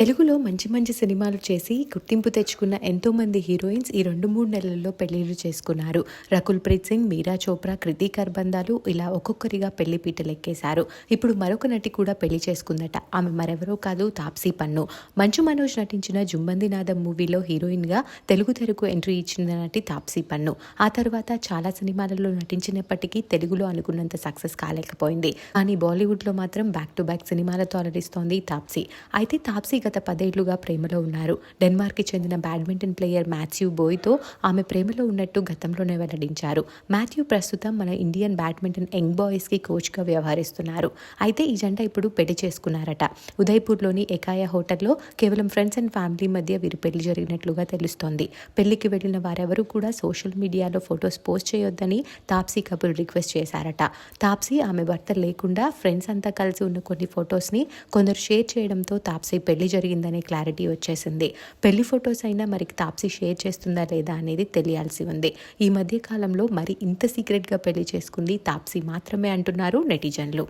తెలుగులో మంచి మంచి సినిమాలు చేసి గుర్తింపు తెచ్చుకున్న ఎంతో మంది హీరోయిన్స్ ఈ రెండు మూడు నెలల్లో పెళ్ళిళ్ళు చేసుకున్నారు. రకుల్ ప్రీత్ సింగ్ మీరా చోప్రా కృతి కర్బందాలు ఇలా ఒక్కొక్కరిగా పెళ్ళి పీటలెక్కేశారు. ఇప్పుడు మరొక నటి కూడా పెళ్ళి చేసుకుందట. ఆమె మరెవరో కాదు తాప్సీ పన్ను. మంచు మనోజ్ నటించిన జుమ్మందినాథం మూవీలో హీరోయిన్గా తెలుగు తెరకు ఎంట్రీ ఇచ్చిన నటి తాప్సీ పన్ను. ఆ తర్వాత చాలా సినిమాలలో నటించినప్పటికీ తెలుగులో అనుకున్నంత సక్సెస్ కాలేకపోయింది. కానీ బాలీవుడ్లో మాత్రం బ్యాక్ టు బ్యాక్ సినిమాలతో అలరిస్తోంది తాప్సీ. అయితే తాప్సీ గత పదేళ్ళుగా ప్రేమలో ఉన్నారు. డెన్మార్క్కి చెందిన బ్యాడ్మింటన్ ప్లేయర్ మాథ్యూ బోయ్తో ఆమె ప్రేమలో ఉన్నట్టు గతంలోనే వెల్లడించారు. మాథ్యూ ప్రస్తుతం మన ఇండియన్ బ్యాడ్మింటన్ యంగ్ బాయ్స్కి కోచ్గా వ్యవహరిస్తున్నారు. అయితే ఈ జంట ఇప్పుడు పెళ్ళి చేసుకున్నారట. ఉదయ్పూర్లోని ఎకాయా హోటల్లో కేవలం ఫ్రెండ్స్ అండ్ ఫ్యామిలీ మధ్య వీరి పెళ్ళి జరిగినట్లుగా తెలుస్తోంది. పెళ్ళికి వెళ్ళిన వారెవరూ కూడా సోషల్ మీడియాలో ఫొటోస్ పోస్ట్ చేయొద్దని తాప్సీ కపుల్ రిక్వెస్ట్ చేశారట. తాప్సీ ఆమె భర్త లేకుండా ఫ్రెండ్స్ అంతా కలిసి ఉన్న కొన్ని ఫొటోస్ని కొందరు షేర్ చేయడంతో తాప్సీ పెళ్ళి జరిగిందనే క్లారిటీ వచ్చేసింది. పెళ్ళి ఫొటోస్ అయినా మరి తాప్సీ షేర్ చేస్తుందా లేదా అనేది తెలియాల్సి ఉంది. ఈ మధ్య కాలంలో మరి ఇంత సీక్రెట్గా పెళ్ళి చేసుకుంది తాప్సీ మాత్రమే అంటున్నారు నెటిజన్లు.